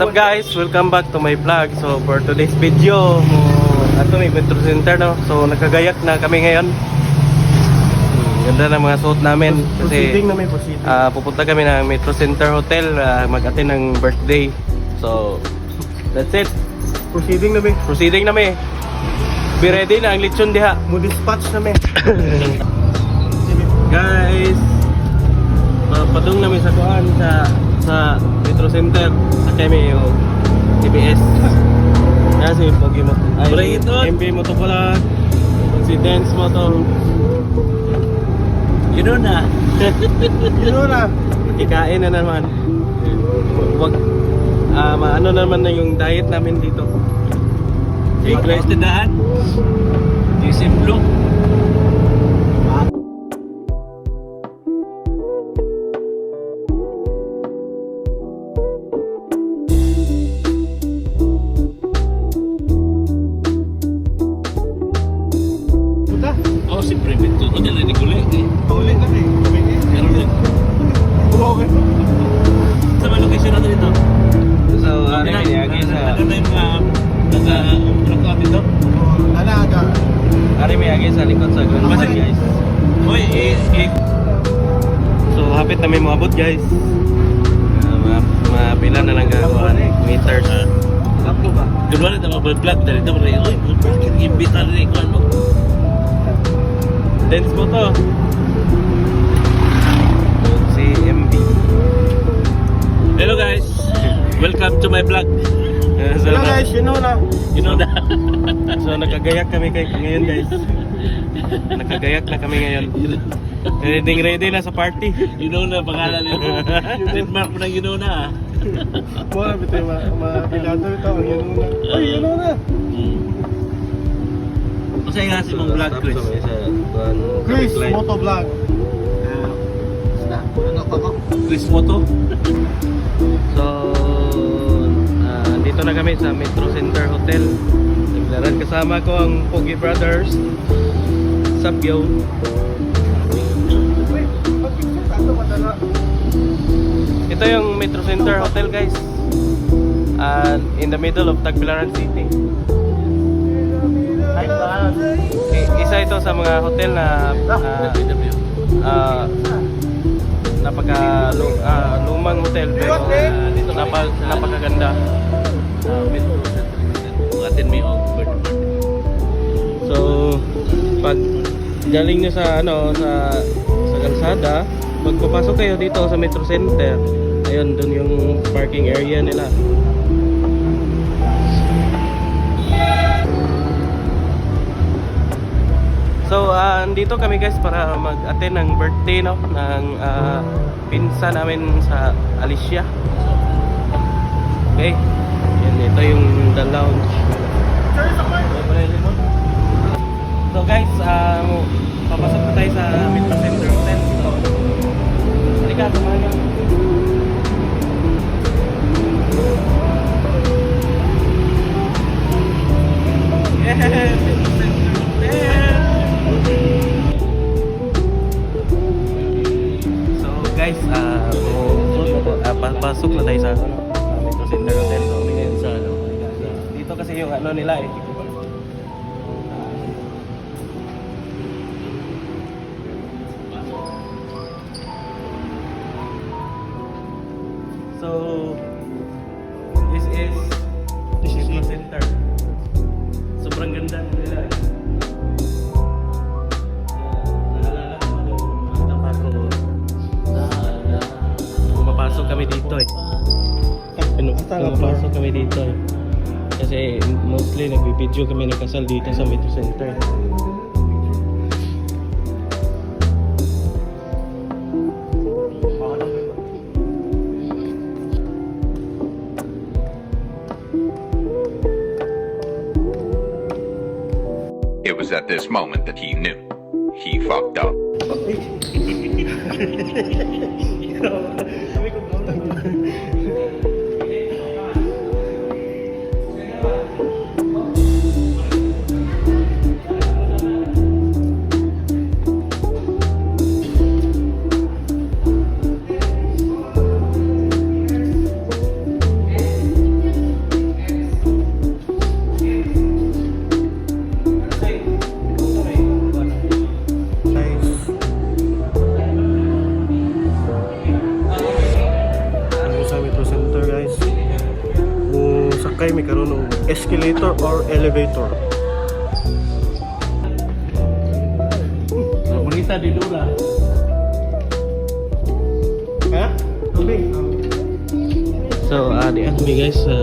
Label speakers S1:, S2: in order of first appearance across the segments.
S1: What's up guys? Welcome back to my vlog. So for today's video, mo ato may Metro Center no. So nakagayak na kami ngayon. Hmm, Ganda ng mga suot namin
S2: Proceeding
S1: kasi
S2: na may
S1: ah, pupunta kami ng Metro Center Hotel ah, mag-attend ng birthday. So that's it.
S2: proceeding na may.
S1: Proceeding na may. Be ready na ang lechon diha.
S2: Mo dispatch na may.
S1: Guys, papadung namin sa kuan sa sa Metro Center sa kami yung TBS. Kaya si Pogi mo.
S3: On.
S1: MB mo to pala. Si Dance mo to.
S3: You know na.
S2: Yun na.
S1: Ikain na naman. Wag ah maano naman na yung diet namin dito.
S3: Big guys tindahan. Disimplong.
S2: Puta. Na
S1: moabot guys. Uh, mga, mga pila na lang gagawa meters.
S3: Ako ba? Diba rin ang mga vlog na rito. Uy, bakit imbita rin ko ano?
S1: Dance mo to. Si MB.
S3: Hello guys. Welcome to my vlog.
S1: Uh, so,
S2: Hello guys, you know na.
S3: You know that.
S1: so nakagayak kami kay ngayon guys. Nakagayak na kami ngayon. Ready ready na sa party.
S3: you know na pangalan nito. Trademark mo ng you know na. ah.
S2: Mura bitaw ma mapilado ito ang yun na. Ay, you know na.
S3: Kasi nga si mong vlog, Chris.
S2: Chris, motovlog.
S3: Chris Moto.
S1: So ah, dito na kami sa Metro Center Hotel. Naglaran kasama ko ang Pogi Brothers. Sabyo.
S2: Wait, Ito
S1: yung Metro Center Hotel guys. And in the middle of Tagbilaran City. I- isa ito sa mga hotel na ah, ah, napaka ah, lumang hotel pero ah, dito napag napakaganda. So pag galing nyo sa ano sa sa kalsada, pagpapasok kayo dito sa Metro Center, ayun doon yung parking area nila. So, ah, andito kami guys para mag-attend ng birthday no ng ah, pinsa namin sa Alicia. Okay. Yan ito yung the lounge. So yung ano nila eh. So, this is this is Center. Sobrang ganda nila. eh. Pumapasok kami dito eh. Pinu- Pumapasok kami dito eh. Kasi mostly nagbibideo kami ng kasal dito sa Metro Center.
S4: It was at this moment that he knew. He fucked up.
S2: escalator or elevator?
S3: Bonita di Dura.
S2: Ha? Tubig.
S1: So, uh, di kami guys sa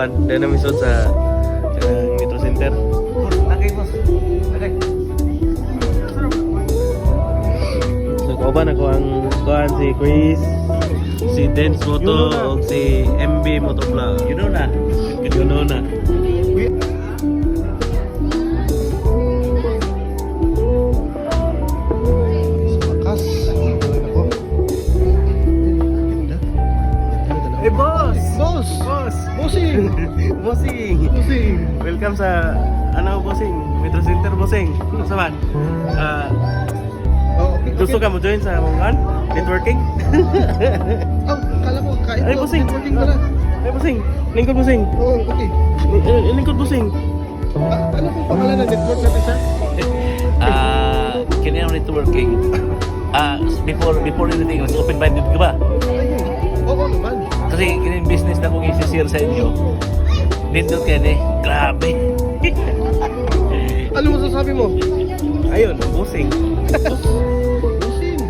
S1: kuan, di na may susod sa kanang Metro Center.
S3: Tagay boss. Tagay.
S1: So, kauban ako ang kuan si Chris, si Dance Moto, ug si MB Motovlog.
S3: You know na.
S1: You know na. Boss!
S2: Boss!
S1: Boss!
S2: Bossing!
S1: Bossing!
S2: Bossing!
S1: Welcome sa ano bossing? Metro Center bossing. Ano man? Ah,
S2: Oh, okay,
S1: gusto ka mo join sa mga networking?
S2: Oh, kala ko kain
S1: Ay, bossing.
S2: Networking pala.
S1: Ay bossing, lingkod bossing.
S2: Oo, okay.
S1: Li- eh, Lingkod bossing.
S2: Ah, ano pong pangalan ng network natin, sir?
S3: Ah, kini ang networking. Ah, before before anything, open-minded ka ba? Kasi kini business na kong isi-share sa inyo. Nindot kayo ni. Grabe.
S2: Ano masasabi mo?
S1: Ayun, bossing.
S2: Bossing!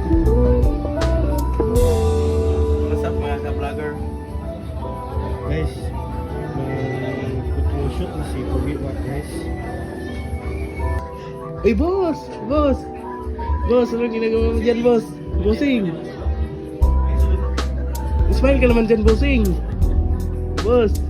S1: What's up mga ka-vlogger?
S2: Guys, may photoshoot na si Wat, guys.
S1: Ay boss! Boss! Boss, ano ginagawa mo dyan boss? Bossing! Smile ka naman dyan bossing! Boss!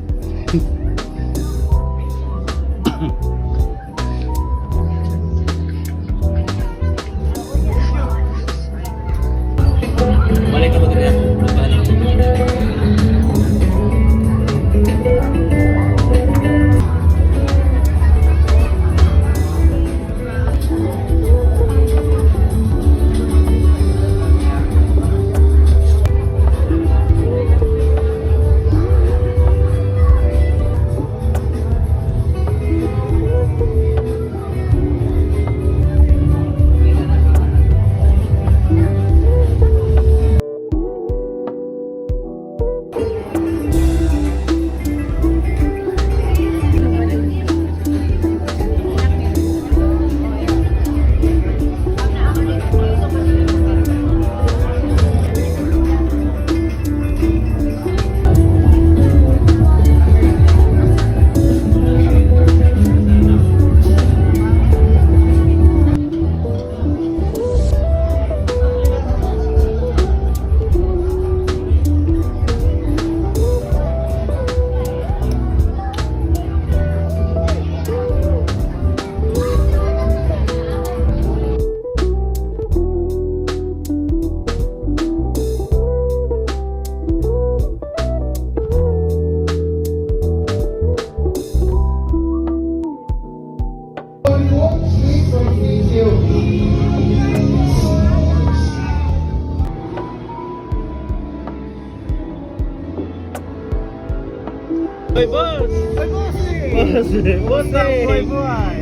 S1: Boss! Boss!
S2: Boy, boy!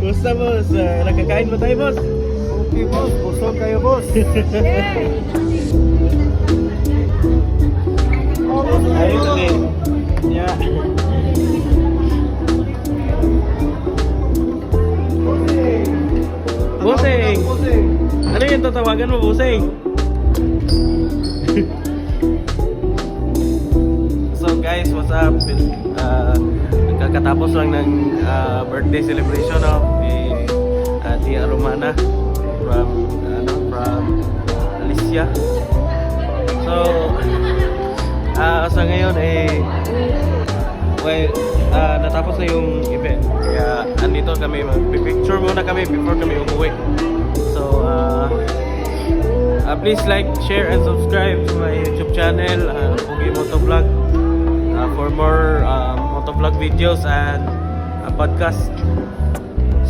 S1: Kumusta boss? Ah, nakakain ba tayo boss?
S2: Okay, boss. Busog kayo, boss.
S1: Ayun kasi. Yeah. Bossing! Ano yung tatawagan mo, Busing? Uh, birthday celebration of ni uh, Tia Romana from ano from Alicia. So, ah sa ngayon eh, well, ah, natapos na yung event. Kaya andito kami, mag-picture muna kami before kami umuwi. So, ah, ah, please like, share, and subscribe to my YouTube channel, uh, Pugi Motovlog, uh, for more um, motovlog videos and uh, podcast.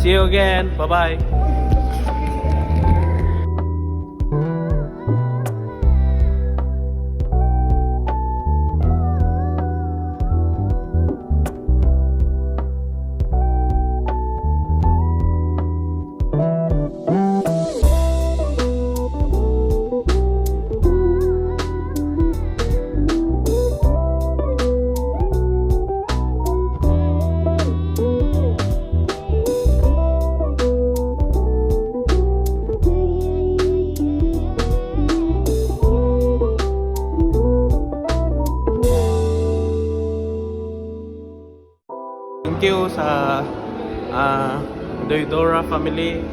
S1: See you again. Bye-bye. Doydora family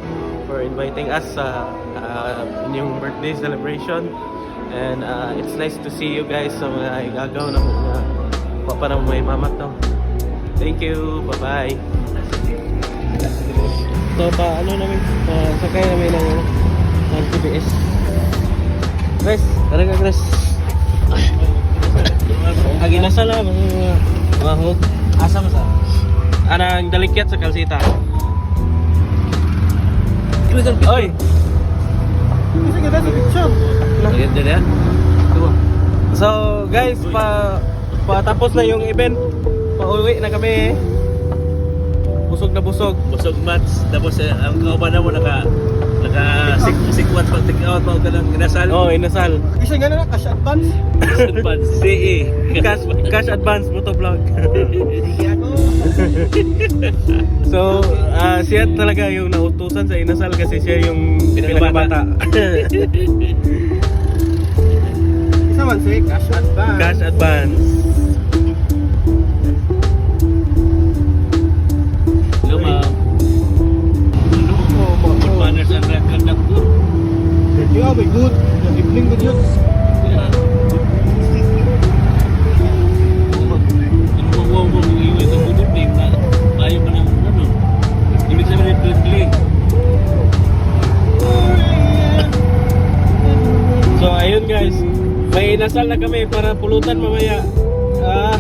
S1: for inviting us sa uh, inyong birthday celebration. And uh, it's nice to see you guys sa mga igagaw na mga papa na may mamat no. Thank you. Bye-bye. So, pa, ano namin, uh, sakay namin ng, ng TBS. Chris, tara ka Chris. Agi na sala, mga mahog. Asa mo sa? Anang dalikyat sa kalsita. Oy!
S2: Kasi ganda sa picture.
S3: Ayan din yan.
S1: So guys, pa patapos na yung event. Pauwi na kami. Busog na busog.
S3: Busog mats. Tapos eh, ang kauban na mo naka naka sik sikwat pag take out mo ka ng kinasal.
S1: Oh, inasal.
S2: Kasi nga na, cash advance.
S3: Pan CE.
S1: Cash, cash advance motovlog. So, ah siya talaga yung nautusan sa inasal kasi siya yung
S3: Pinakabata.
S2: Isa man say, cash advance.
S1: cash advance.
S3: Ayaw mo ng ano. Ibig sabihin twinkling.
S1: So ayun guys, may inasal na kami para pulutan mamaya. Ah,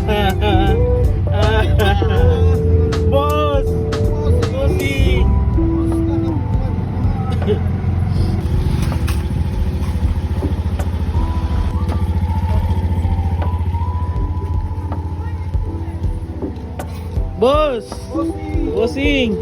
S1: Boss! Bossing!